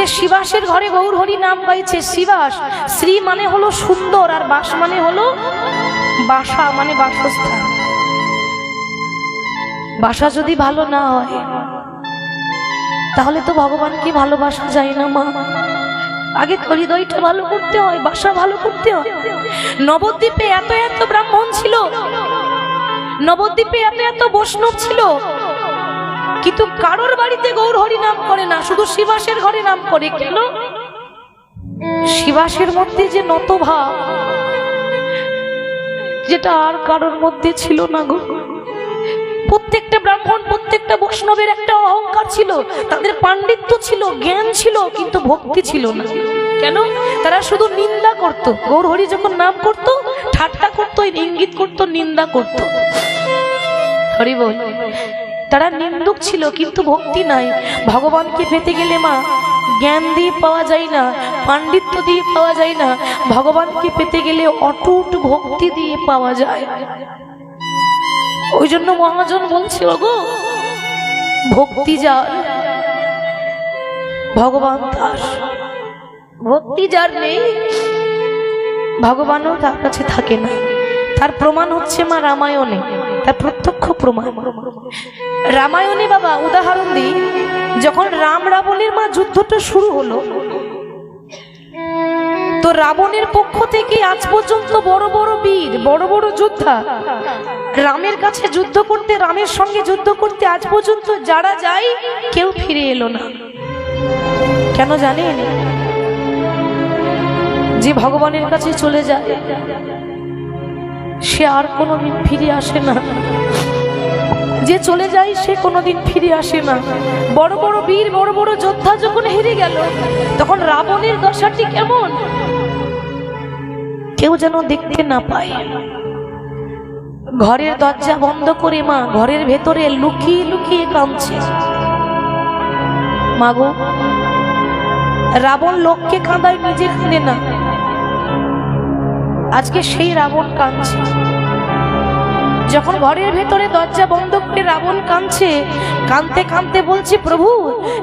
আজকে শিবাসের ঘরে গৌর হরি নাম গাইছে শিবাস। শ্রী মানে হলো সুন্দর আর বাস মানে হলো বাসা মানে বাসস্থান। বাসা যদি ভালো না হয়, তাহলে তো ভগবানকে ভালোবাসা যায় না, মা। আগে হৃদয়টা ভালো করতে হয়, বাসা ভালো করতে হয়। নবদ্বীপে এত এত ব্রাহ্মণ ছিল, নবদ্বীপে এত এত বৈষ্ণব ছিল কিন্তু কারোর বাড়িতে গৌর হরি নাম করে না, শুধু শিবাসের ঘরে নাম করে। কেন? শিবাসের মধ্যে যে নত ভাব, যেটা আর কারোর মধ্যে ছিল না গো। প্রত্যেকটা ব্রাহ্মণ, প্রত্যেকটা বৈষ্ণবের একটা অহংকার ছিল, তাদের পাণ্ডিত্য ছিল, জ্ঞান ছিল, কিন্তু ভক্তি ছিল না। কেন? তারা শুধু নিন্দা করত। গৌর হরি যখন নাম করত, ঠাট্টা করতো, ইঙ্গিত করত, নিন্দা করত। হরি বল তারা নিন্দুক ছিল, কিন্তু ভক্তি নাই। ভগবানকে পেতে গেলে মা, জ্ঞান দিয়ে পাওয়া যায় না, পাণ্ডিত্য দিয়ে পাওয়া যায় না। ভগবানকে পেতে গেলে অটুট ভক্তি দিয়ে পাওয়া যায়। ওই জন্য মহাজন বলছে, ওগো, ভক্তি যার, ভগবান তার। ভক্তি যার নেই, ভগবানও তার কাছে থাকে না। তার প্রমাণ হচ্ছে মা রামায়ণে। তার প্রত্যক্ষ প্রমাণ। রামায়ণে বাবা উদাহরণ দিই, যখন রাম রাবণের মা যুদ্ধটা শুরু হলো, তো রাবণের পক্ষ থেকে আজ পর্যন্ত বড় বড় বীর, বড় বড় যোদ্ধা, রামের কাছে যুদ্ধ করতে, রামের সঙ্গে যুদ্ধ করতে আজ পর্যন্ত যারা যায়, কেউ ফিরে এলো না। কেন জানেন? যে ভগবানের কাছে চলে যায়। সে আর কোনোদিন ফিরে আসে না। যে চলে যায়, সে কোনোদিন ফিরে আসে না। বড় বড় বীর, বড় বড় যোদ্ধা যখন হেরে গেল, তখন রাবণের দশাটি কেমন? কেউ যেন দেখতে না পায়। ঘরের দরজা বন্ধ করে মা ঘরের ভেতরে লুকিয়ে লুকিয়ে কাঁদছে। মাগো, রাবণ লোককে কাঁদায় নিজে কাঁদে না। আজকে সেই রাবণ কাঁদছে। যখন ঘরের ভেতরে দরজা বন্ধ করে রাবণ কাঁদছে, কাঁদতে কাঁদতে বলছে, প্রভু,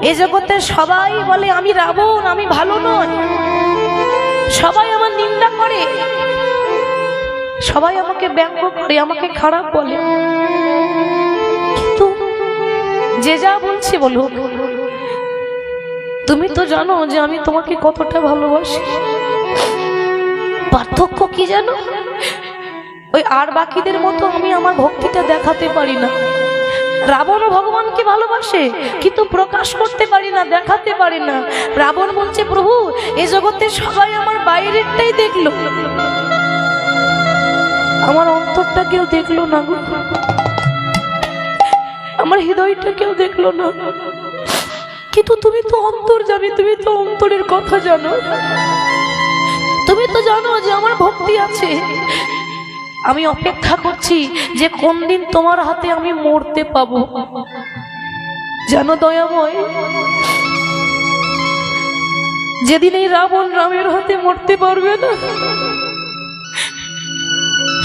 এ জগতে সবাই বলে, আমি রাবণ, আমি ভালো নয় সবাই আমার নিন্দা করে। সবাই আমাকে ব্যঙ্গ করে, আমাকে খারাপ বলে। কিন্তু যে যা বলছে বলুক, তুমি তো জানো যে আমি তোমাকে কতটা ভালোবাসি। পার্থক্য কি জানো ওই আর বাকিদের মতো আমি আমার ভক্তিটা দেখাতে পারি না। রাবণও ভগবানকে ভালোবাসে, কিন্তু প্রকাশ করতে পারি না, দেখাতে পারি না। রাবণ বলছে, প্রভু, এ জগতে সবাই আমার বাইরেরটাই দেখল। আমার অন্তরটা কেউ দেখল না গো। আমার হৃদয়টা কেউ দেখল না। কিন্তু তুমি তো অন্তর যাবে তুমি তো অন্তরের কথা জানো। তুমি তো জানো যে আমার ভক্তি আছে। আমি অপেক্ষা করছি যে কোন দিন তোমার হাতে আমি মরতে পাবো। জানো দয়াময়, যেদিন এই রাবণ রামের হাতে মরতে পারবে না,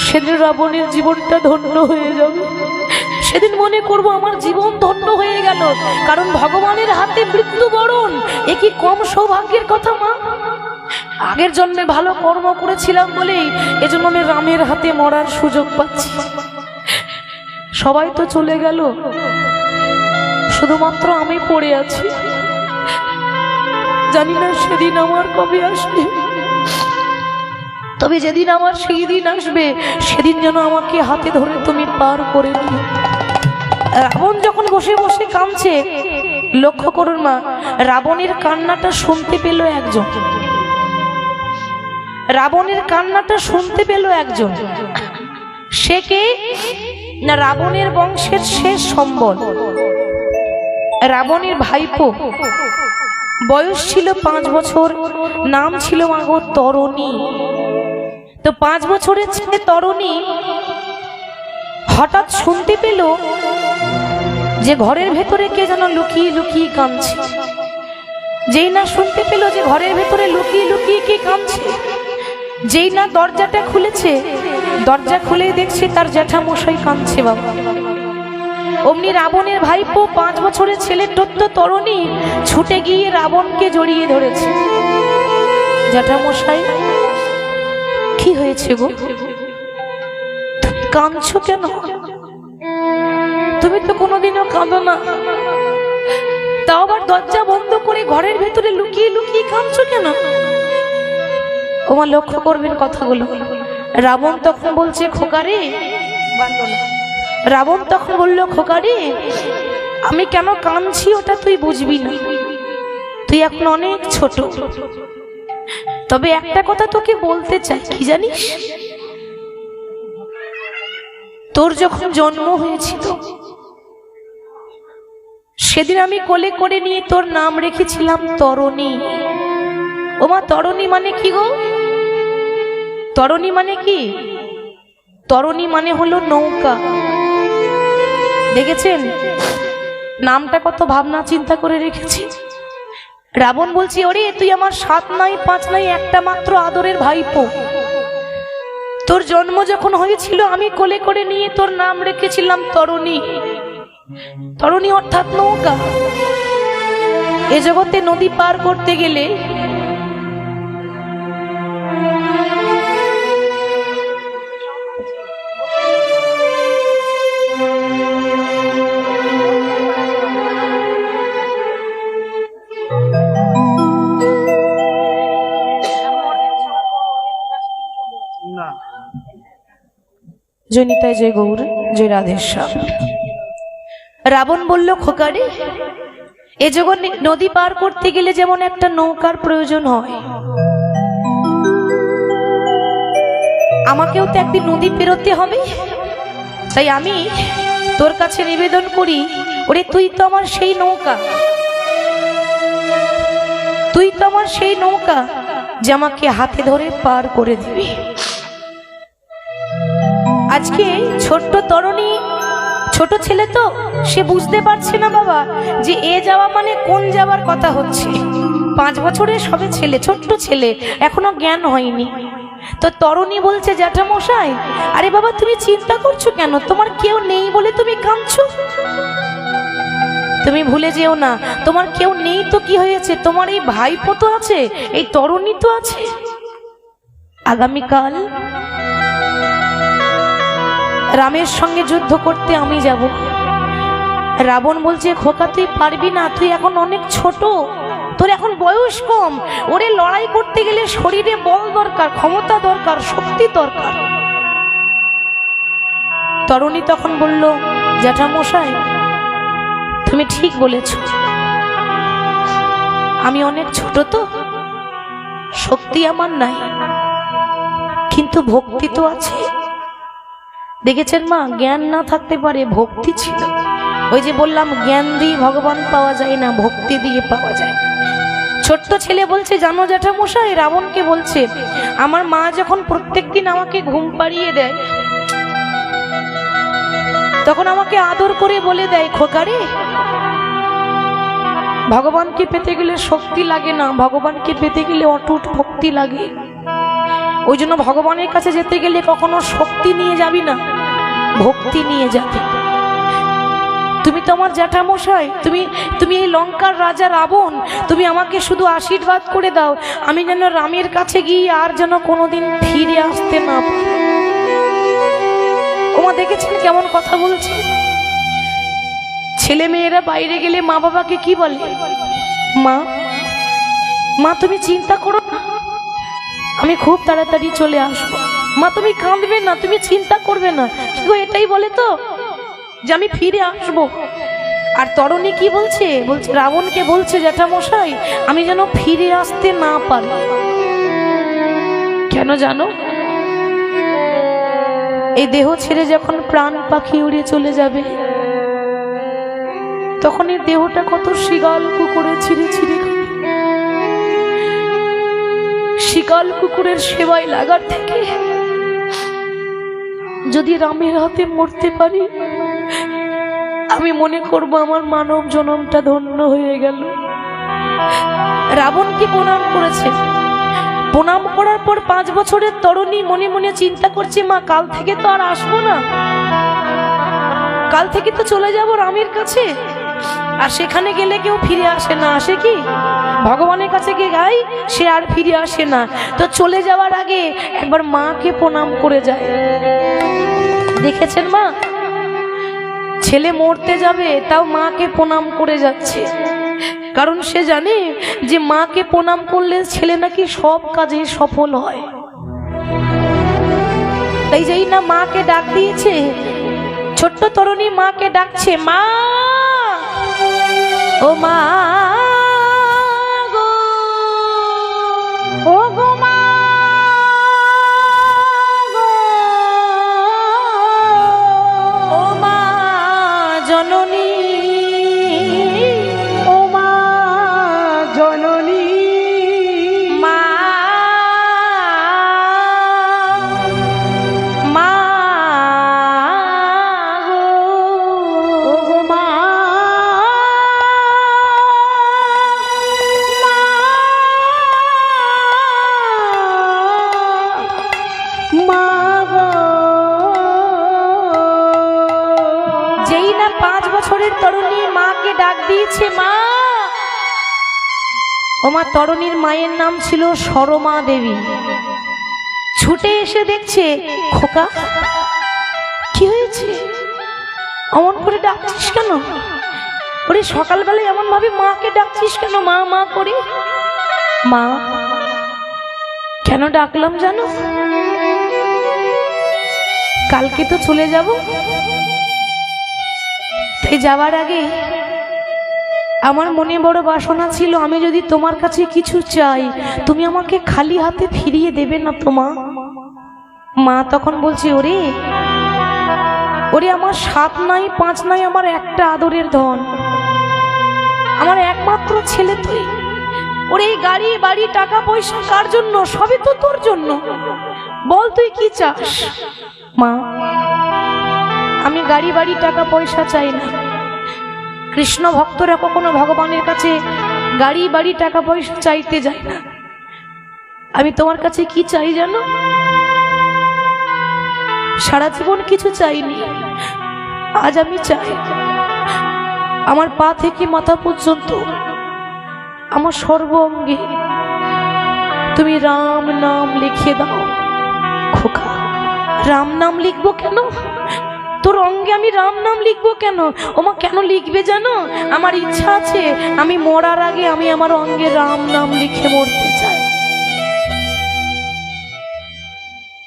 সেদিন রাবণের জীবনটা ধন্য হয়ে যাবে। সেদিন মনে করব আমার জীবন ধন্য হয়ে গেল, কারণ ভগবানের হাতে মৃত্যুবরণ, এ কি কম সৌভাগ্যের কথা মা? আগের জন্মে ভালো কর্ম করেছিলাম বলেই এজন্য আমি রামের হাতে মরার সুযোগ পাচ্ছি। সবাই তো চলে গেল। শুধুমাত্র আমি পড়ে আছি। জানি না সেদিন আমার কবে আসবে। তবে যেদিন আমার সেই দিন আসবে, সেদিন যেন আমাকে হাতে ধরে তুমি পার করে নিও। রাবণ যখন বসে বসে কাঁদছে, লক্ষ্য করুন মা, রাবণের কান্নাটা শুনতে পেল একজন। রাবণের কান্নাটা শুনতে পেল একজন। সে কে? না, রাবণের বংশের শেষ সম্বল। রাবণের ভাইপো। বয়স ছিল পাঁচ বছর, নাম ছিল মাগো তরণী। তো পাঁচ বছরের ছেলে তরণী হঠাৎ শুনতে পেল যে ঘরের ভেতরে কে যেন লুকিয়ে লুকিয়ে কাঁদছে। যেই না শুনতে পেল যে ঘরের ভেতরে লুকিয়ে লুকিয়ে কে কাঁদছে যেই না দরজাটা খুলেছে, দরজা খুলে দেখছে তার জ্যাঠা মশাই কাঁদছে বাবা। অমনি রাবণের ভাইপো পাঁচ বছরের ছেলে টত্য তরণী ছুটে গিয়ে রাবণকে জড়িয়ে ধরেছে। জ্যাঠামশাই, কি হয়েছে গো? কাঁদছো কেন? তুমি তো কোনোদিনও কাঁদো না। তাও আবার দরজা বন্ধ করে ঘরের ভেতরে লুকিয়ে লুকিয়ে কাঁদছো কেন? ওমা লক্ষ্য করবেন কথাগুলো। রাবণ তখন বলছে, খোকারে, রাবণ তখন বলল, খোকারে, আমি কেন কাঁদছি ওটা তুই বুঝবি না। তুই এখন অনেক ছোট। তবে একটা কথা তোকে বলতে চাই, কি জানিস? তোর যখন জন্ম হয়েছিল, সেদিন আমি কোলে করে নিয়ে তোর নাম রেখেছিলাম তরণী। ওমা, তরণী মানে কি গো? তরণী মানে কি? তরণী মানে হলো নৌকা। দেখেছেন? নামটা কত ভাবনা চিন্তা করে রেখেছি। রাবণ বলছি, ওরে, তুই আমার সাত নাই, পাঁচ নাই, একটা মাত্র আদরের ভাইপো। তোর জন্ম যখন হয়েছিল, আমি কোলে করে নিয়ে তোর নাম রেখেছিলাম তরণী। তরণী অর্থাৎ নৌকা। এ জগতে নদী পার করতে গেলে জনিতায় জয় গৌর জয় রাধেশ্যাম। রাবণ বলল, খোকারে, এ জগৎ নদী পার করতে গেলে যেমন একটা নৌকার প্রয়োজন হয়। আমাকেও তো একদিন নদী পেরোতে হবে। তাই আমি তোর কাছে নিবেদন করি, ওরে তুই তো আমার সেই নৌকা। তুই তো আমার সেই নৌকা যে আমাকে হাতে ধরে পার করে দিবি। আজকে ছোট্ট তরুণী, ছোট ছেলে তো, সে বুঝতে পারছে না বাবা যে এ যাওয়া মানে কোন যাওয়ার কথা হচ্ছে। পাঁচ বছরের সবে ছেলে, ছোট্ট ছেলে, এখনও জ্ঞান হয়নি। তো তরুণী বলছে, জ্যাঠামশাই, আরে বাবা, তুমি চিন্তা করছ কেন? তোমার কেউ নেই বলে তুমি কাঁদছো? তুমি ভুলে যেও না, তোমার কেউ নেই তো কি হয়েছে? তোমার এই ভাইপো তো আছে, এই তরুণী তো আছে। আগামীকাল রামের সঙ্গে যুদ্ধ করতে আমি যাব। রাবণ বলছে, খোকা, তুই পারবি না, তুই এখন অনেক ছোট, তোর এখন বয়স কম। ওরে লড়াই করতে গেলে শরীরে বল দরকার, ক্ষমতা দরকার, শক্তি দরকার। তরুণী তখন বলল, জ্যাঠামশাই, তুমি ঠিক বলেছ। আমি অনেক ছোট তো, শক্তি আমার নাই, কিন্তু ভক্তি তো আছে। দেখেছেন মা, জ্ঞান না থাকতে পারে ভক্তি ছিল। ওই যে বললাম, জ্ঞান দিয়ে ভগবান পাওয়া যায় না, ভক্তি দিয়ে পাওয়া যায়। ছোট্ট ছেলে বলছে, জানো জ্যাঠামশাই? রাবণকে বলছে, আমার মা যখন প্রত্যেকদিন আমাকে ঘুম পাড়িয়ে দেয়, তখন আমাকে আদর করে বলে দেয়, খোকারে, ভগবানকে পেতে গেলে শক্তি লাগে না, ভগবানকে পেতে গেলে অটুট ভক্তি লাগে। ওই জন্য ভগবানের কাছে যেতে গেলে কখনো শক্তি নিয়ে যাবি না, ভক্তি নিয়ে যাবে। তুমি তো আমার জ্যাঠামশাই, তুমি তুমি এই লঙ্কার রাজা রাবণ, তুমি আমাকে শুধু আশীর্বাদ করে দাও, আমি যেন রামের কাছে গিয়ে আর যেন কোনোদিন ফিরে আসতে না ওমা দেখেছেন কেমন কথা বলছে? ছেলে মেয়েরা বাইরে গেলে মা বাবাকে কি বলে? মা মা তুমি চিন্তা করো না। আমি খুব তাড়াতাড়ি চলে আসব। মা, তুমি কাঁদবে না, তুমি চিন্তা করবে না। কি এটাই বলে তো যে আমি ফিরে আসব। আর তরণী কি বলছে? বলছে, রাবণকে বলছে, জ্যাঠামশাই, আমি যেন ফিরে আসতে না পারি। কেন জানো? এই দেহ ছেড়ে যখন প্রাণ পাখি উড়ে চলে যাবে, তখন এই দেহটা কত শিগাল কুকুরে ছিঁড়ে ছিঁড়ে। শিকাল কুকুরের সেবায় লাগার থেকে যদি রামের হাতে মরতে পারি, আমি মনে করব আমার মানব জনমটা ধন্য হয়ে গেল। রাবণকে প্রণাম করেছে? প্রণাম করার পর পাঁচ বছরের তরুণী মনে মনে চিন্তা করছে, মা, কাল থেকে তো আর আসব না। কাল থেকে তো চলে যাব রামের কাছে? আর সেখানে গেলে কেউ ফিরে আসে না, আসে কি? ভগবানের কাছে গিয়ে গাই সে আর ফিরে আসে না। তো চলে যাওয়ার আগে একবার মাকে প্রণাম করে যায়। দেখেছেন মা? ছেলে মরতে যাবে, তাও মাকে প্রণাম করে যাচ্ছে। কারণ সে জানে যে মাকে প্রণাম করলে ছেলে নাকি সব কাজে সফল হয়। তাই যেই না মাকে ডাক দিয়েছে, ছোট্ট তরুণী মাকে ডাকছে, মা! ও মা তরুণীর মায়ের নাম ছিল সরমা দেবী। ছুটে এসে দেখছে, খোকা, কি হয়েছে? অমন করে ডাকছিস কেন? ওরে, সকালবেলায় এমন ভাবে মাকে ডাকছিস কেন? মা মা করে? মা, কেন ডাকলাম জানো? কালকে তো চলে যাব। তাই যাওয়ার আগে আমার মনে বড় বাসনা ছিল, আমি যদি তোমার কাছে কিছু চাই, তুমি আমাকে খালি হাতে ফিরিয়ে দেবে না তোমা মা তখন বলছে, ওরে ওরে আমার সাত নাই, পাঁচ নাই, আমার একটা আদরের ধন। আমার একমাত্র ছেলে তুই। ওরে, এই গাড়ি, বাড়ি, টাকা পয়সা কার জন্য? সবই তো তোর জন্য। বল তুই কি চাস? মা, আমি গাড়ি, বাড়ি, টাকা, পয়সা চাই না। কৃষ্ণ ভক্তরা কখনো ভগবানের কাছে গাড়ি, বাড়ি, টাকা পয়সা চাইতে যায় না। আমি তোমার কাছে কি চাই জানো? সারা জীবন কিছু চাইনি। আজ আমি চাই আমার পা থেকে মাথা পর্যন্ত, আমার সর্ব অঙ্গে তুমি রাম নাম লিখে দাও খোকা। রাম নাম লিখব কেন? তোর অঙ্গে আমি রাম নাম লিখব কেন? ওমা, কেন লিখবে জানো? আমার ইচ্ছা আছে, আমি মরার আগে আমি আমার অঙ্গে রাম নাম লিখে মরতে চাই।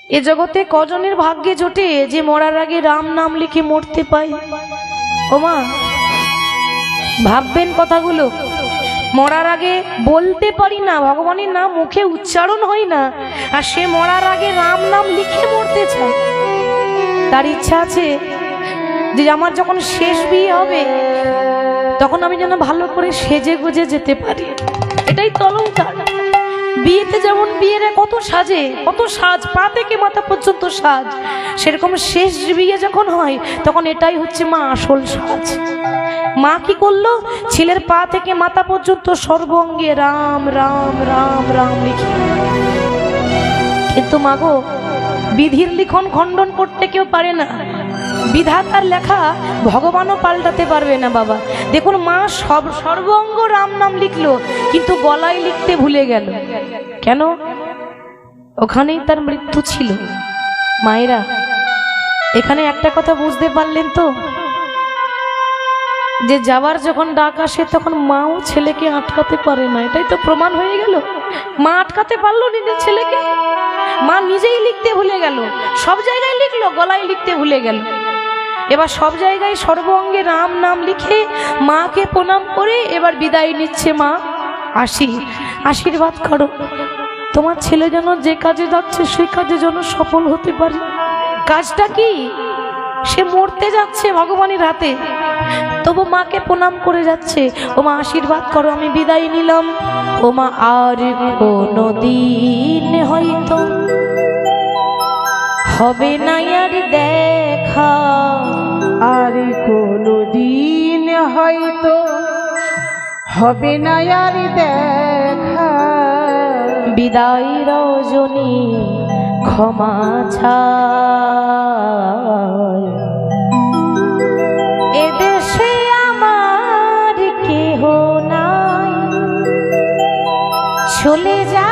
এ জগতে কজনের ভাগ্যে জোটে যে মরার আগে রাম নাম লিখে মরতে পাই ওমা, ভাববেন কথাগুলো। মরার আগে বলতে পারি না, ভগবানের নাম মুখে উচ্চারণ হয় না, আর সে মরার আগে রাম নাম লিখে মরতে চায়। তার ইচ্ছা আছে যে আমার যখন শেষ বিয়ে হবে, তখন আমি যেন ভালো করে সেজে গুজে যেতে পারি। এটাই তলঙ্কার বিয়েতে যেমন বিয়ের কত সাজে, কত সাজ পা থেকে মাথা পর্যন্ত সাজ, সেরকম শেষ বিয়ে যখন হয়, তখন এটাই হচ্ছে মা আসল সাজ। মা কি করল? ছেলের পা থেকে মাথা পর্যন্ত সর্বঙ্গে রাম রাম রাম রাম লিখে। কিন্তু মাগো বিধির লিখন খণ্ডন করতে কেউ পারে না। বিধাতার লেখা ভগবানও পাল্টাতে পারবে না বাবা। দেখুন, মা সব সর্বঙ্গ রাম নাম লিখলো, কিন্তু গলায় লিখতে ভুলে গেল। কেন? ওখানেই তার মৃত্যু ছিল। মায়েরা, এখানে একটা কথা বুঝতে পারলেন তো? যে যাওয়ার যখন ডাক আসে, তখন মাও ছেলেকে আটকাতে পারে না। এটাই তো প্রমাণ হয়ে গেল। মা আটকাতে পারল নিজের ছেলেকে? মা নিজেই লিখতে ভুলে গেল। সব জায়গায় লিখলো, গলায় লিখতে ভুলে গেল। এবার সব জায়গায় সর্বঙ্গে রাম নাম লিখে মাকে প্রণাম করে এবার বিদায় নিচ্ছে মা। আসি, আশীর্বাদ করো। তোমার ছেলে যেন যে কাজে যাচ্ছে, সেই কাজে যেন সফল হতে পারে। কাজটা কি? সে মরতে যাচ্ছে ভগবানের হাতে। তবু মাকে প্রণাম করে যাচ্ছে। ও মা আশীর্বাদ করো আমি বিদায় নিলাম। ও মা আর কোনো দিন হয়তো হবে না আর দেখা। আর কোনো দিন হয়তো হবে না আর দেখা। বিদায় রজনী ক্ষমা ছায়। চলে যাই।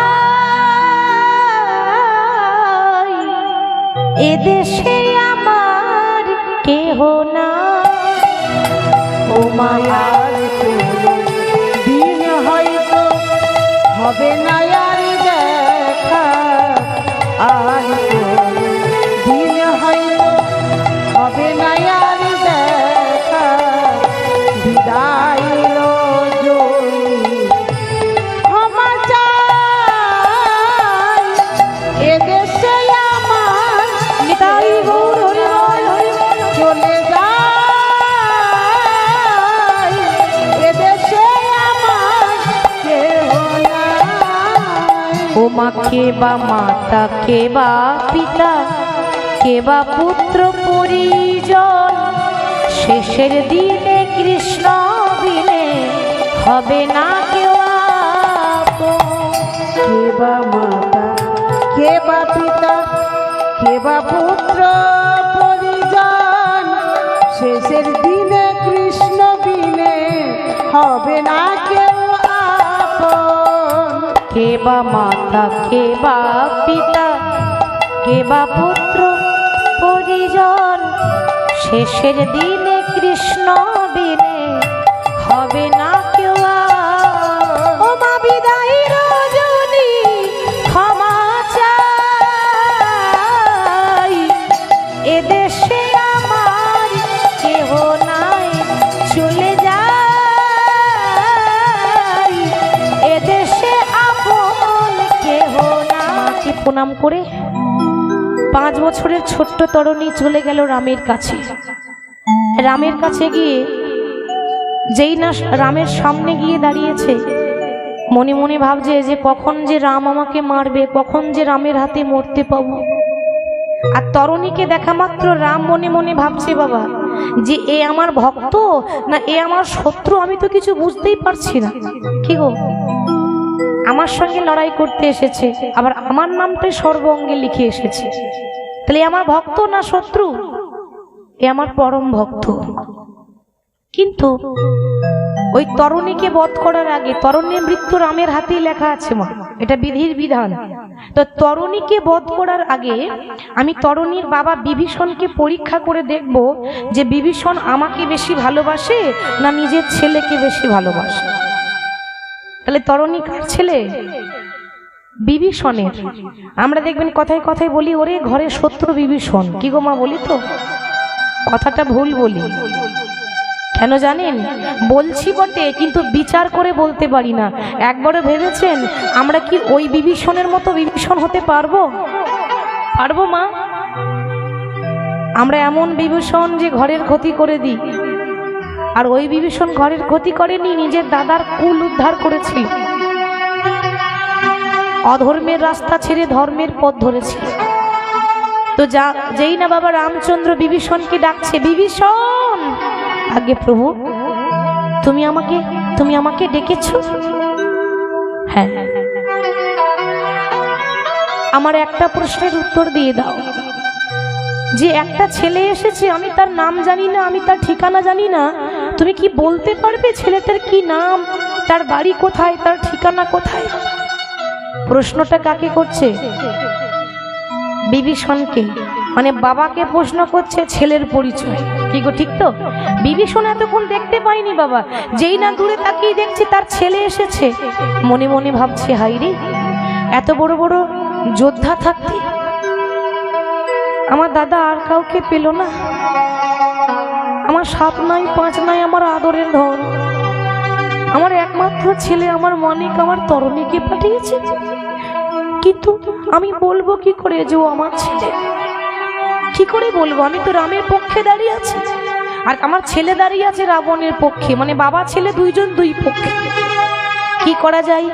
এদেশে আমার কেহ না ও মায়া আর কোনো দিন হয়তো হবে না আর দেখা। আর দিন হয়তো হবে না মা কে বা মাতা কে বা পিতা, কে বা পুত্র পরিজন। শেষের দিনে কৃষ্ণ বিনে হবে না কেউ কে বা মাতা, কে বা পিতা, কে বা পুত্র পরিজন। শেষের দিনে কৃষ্ণ বিনে হবে না কে বা মাতা কে বা পিতা কে বা পুত্র, পরিজন। শেষের দিনে কৃষ্ণ বিনে হবে না কেউ এদেশে প্রণাম করে পাঁচ বছরের ছোট্ট তরুণী চলে গেল রামের কাছে। রামের কাছে গিয়ে যেই না রামের সামনে গিয়ে দাঁড়িয়েছে, মনে মনে ভাবছে যে কখন যে রাম আমাকে মারবে, কখন যে রামের হাতে মরতে পাবো। আর তরণীকে দেখা মাত্র রাম মনে মনে ভাবছে, বাবা, যে এ আমার ভক্ত না এ আমার শত্রু আমি তো কিছু বুঝতেই পারছি না। কি গো? আমার সঙ্গে লড়াই করতে এসেছে, আবার আমার নামটাই সর্ব অঙ্গে লিখে এসেছে। তাহলে আমার ভক্ত না শত্রু? এ আমার পরম ভক্ত। কিন্তু ওই তরুণীকে বধ করার আগে, তরুণীর মৃত্যু রামের হাতেই লেখা আছে মা, এটা বিধির বিধান। তো তরুণীকে বধ করার আগে আমি তরুণীর বাবা বিভীষণকে পরীক্ষা করে দেখব যে বিভীষণ আমাকে বেশি ভালোবাসে না নিজের ছেলেকে বেশি ভালোবাসে। তাহলে তরুণী কার ছেলে? বিভীষণের। আমরা দেখবেন কথায় কথায় বলি, ওরে ঘরে শত্রু বিভীষণ। কি গো মা বলি তো? কথাটা ভুল বলি। কেন জানেন? বলছি বটে, কিন্তু বিচার করে বলতে পারি না। একবারও ভেবেছেন আমরা কি ওই বিভীষণের মতো বিভীষণ হতে পারব? পারব মা। আমরা এমন বিভীষণ যে ঘরের ক্ষতি করে দিই। আর ওই বিভীষণ ঘরের ক্ষতি করেনি, নিজের দাদার কুল উদ্ধার করেছিল অধর্মের রাস্তা ছেড়ে ধর্মের পথ ধরেছিল তো যা, যেই না বাবা রামচন্দ্র বিভীষণকে ডাকছে, বিভীষণ! আগে প্রভু, তুমি আমাকে তুমি আমাকে ডেকেছো? হ্যাঁ। আমার একটা প্রশ্নের উত্তর দিয়ে দাও। যে একটা ছেলে এসেছে, আমি তার নাম জানি না, আমি তার ঠিকানা জানি না তুমি কি বলতে পারবে ছেলেটার কি নাম? তার বাড়ি কোথায়? তার ঠিকানা কোথায়? প্রশ্নটা কাকে করছে? বিভীষণকে। মানে বাবাকে প্রশ্ন করছে ছেলের পরিচয়। কি গো, ঠিক তো? বিভীষণ এতক্ষণ দেখতে পাইনি বাবা। যেই না দূরে তাকিয়ে দেখছি তার ছেলে এসেছে। মনে মনে ভাবছে হাইরে এত বড় বড় যোদ্ধা থাকতে। আমার দাদা আর কাউকে পেল না। সাত নাই, পাঁচ নাই আমার আদরের ধন। আমার একমাত্র ছেলে, আমার মানিক, আমার তরণীকে পাঠিয়েছে। কিন্তু আমি বলব কি করে যে ও আমার ছেলে? কি করে বলব? আমি তো রামের পক্ষে দাঁড়িয়ে আছি। আর আমার ছেলে দাঁড়িয়ে আছে রাবণের পক্ষে। মানে বাবা ছেলে দুইজন দুই পক্ষে। কি করা যায়?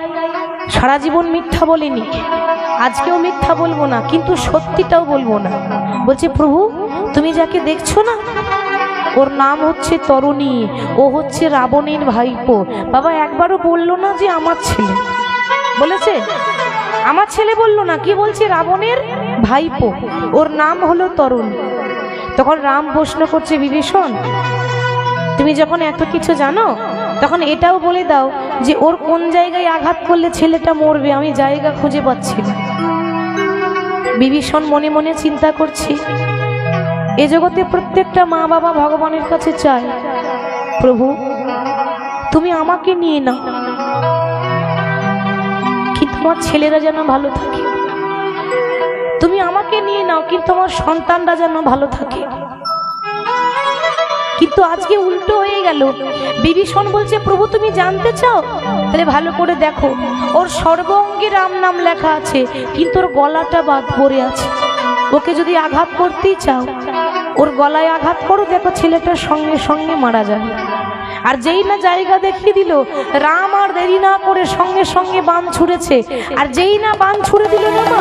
সারা জীবন মিথ্যা বলিনি। আজকেও মিথ্যা বলব না, কিন্তু সত্যিটাও বলব না। বলছে, প্রভু, তুমি যাকে দেখছ না ওর নাম হচ্ছে তরুণী, ও হচ্ছে রাবণের ভাইপো। বাবা, একবারও বলল না যে আমার ছেলে। বলেছে? আমার ছেলে বলল না, কি বলছে? রাবণের ভাইপো। ওর নাম হলো তরুণ। তখন রাম প্রশ্ন করছে, বিভীষণ, তুমি যখন এত কিছু জানো, তখন এটাও বলে দাও যে ওর কোন জায়গায় আঘাত করলে ছেলেটা মরবে? আমি জায়গা খুঁজে পাচ্ছি বিভীষণ মনে মনে চিন্তা করছি। এ জগতে প্রত্যেকটা মা বাবা ভগবানের কাছে চায়, প্রভু, তুমি আমাকে নিয়ে নাও। কিন্তু আমার ছেলেরা যেন ভালো থাকে। তুমি আমাকে নিয়ে নাও, কিন্তু আমার সন্তানরা যেন ভালো থাকে। কিন্তু আজকে উল্টো হয়ে গেল। বিভীষণ বলছে, প্রভু, তুমি জানতে চাও? তাহলে ভালো করে দেখো। ওর সর্বঙ্গে রাম নাম লেখা আছে, কিন্তু ওর গলাটা বাদ পড়ে আছে। ওকে যদি আঘাত করতেই চাও, ওর গলায় আঘাত করো, দেখো ছেলেটার সঙ্গে সঙ্গে মারা যাবে আর যেই না জায়গা দেখিয়ে দিল, রাম আর দেরি না করে সঙ্গে সঙ্গে বান ছুঁড়েছে আর যেই না বান ছুঁড়ে দিল না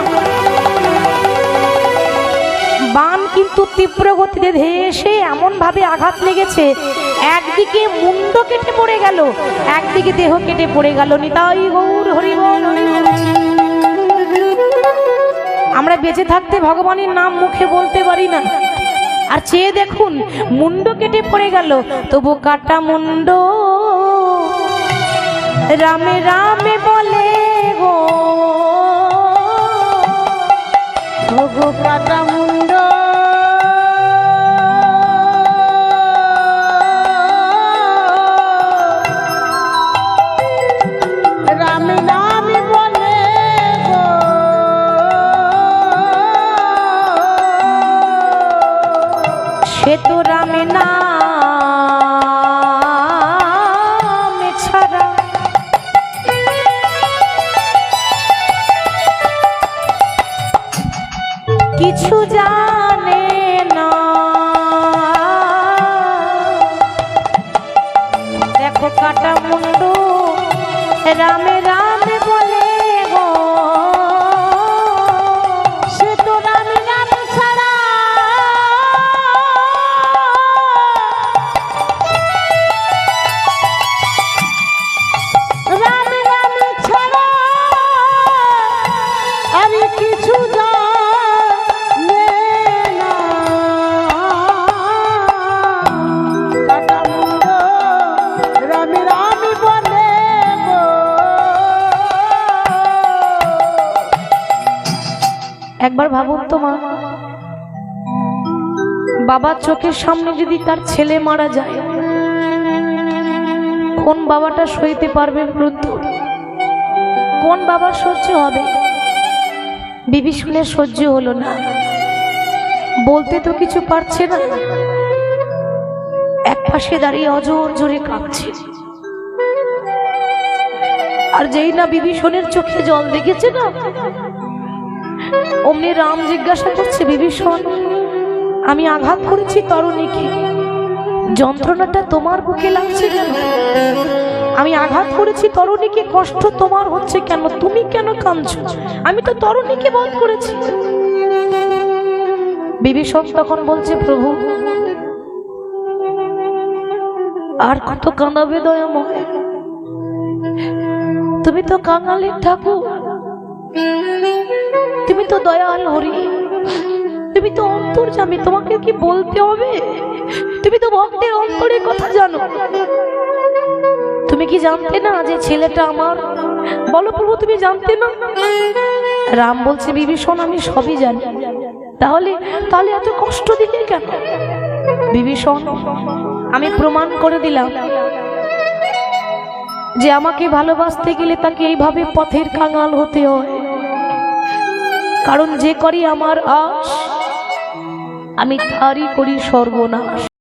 বান কিন্তু তীব্র গতিতে ধেয়ে এসে এমন ভাবে আঘাত লেগেছে, একদিকে মুন্ড কেটে পড়ে গেল, একদিকে দেহ কেটে পড়ে গেল, নিতাই গৌর হরিবল। আমরা বেঁচে থাকতে ভগবানের নাম মুখে বলতে পারি না। আর চেয়ে দেখুন, মুন্ড কেটে পড়ে গেল, তবু কাটা মুন্ড। রামে রামে বলে গো কাটা মুন্ড। সে তো রামে নাম ছাড়া। কিছু জানে না। দেখো কাটা মুন্ডু রামে বাবার চোখের সামনে যদি তার ছেলে মারা যায়, কোন বাবাটা সইতে পারবে বৃদ্ধ? কোন বাবার সহ্য হবে? বিভীষণের সহ্য হলো না। বলতে তো কিছু পারছে না। এক পাশে দাঁড়িয়ে অজর জোরে কাঁপছে। আর যেই না বিভীষণের চোখে জল দেখেছে না, অমনি রাম জিজ্ঞাসা করছে, বিভীষণ আমি আঘাত করেছি তরণীকে যন্ত্রণাটা তোমার বুকে লাগছে কেন? আমি আঘাত করেছি তরণীকে কষ্ট তোমার হচ্ছে কেন? তুমি কেন কাঁদছো? আমি তো তরণীকে বধ করেছি। বিভীষণ তখন বলছে, প্রভু, আর কত কাঁদাবে দয়াময়? তুমি তো কাঙালির ঠাকুর। তুমি তো দয়াল হরি। তুমি তো অন্তর অন্তর্জামী তোমাকে কি বলতে হবে? তুমি তো ভক্তের অন্তরের কথা জানো। তুমি কি জানতে না যে ছেলেটা আমার? বলো প্রভু, তুমি জানতে না? রাম বলছে, বিভীষণ, আমি সবই জানি। তাহলে তাহলে এত কষ্ট দিলে কেন? বিভীষণ, আমি প্রমাণ করে দিলাম যে আমাকে ভালোবাসতে গেলে তাকে এইভাবে পথের কাঙাল হতে হয়। কারণ যে করি আমার আশ আমি তারই করি সর্বনাশ।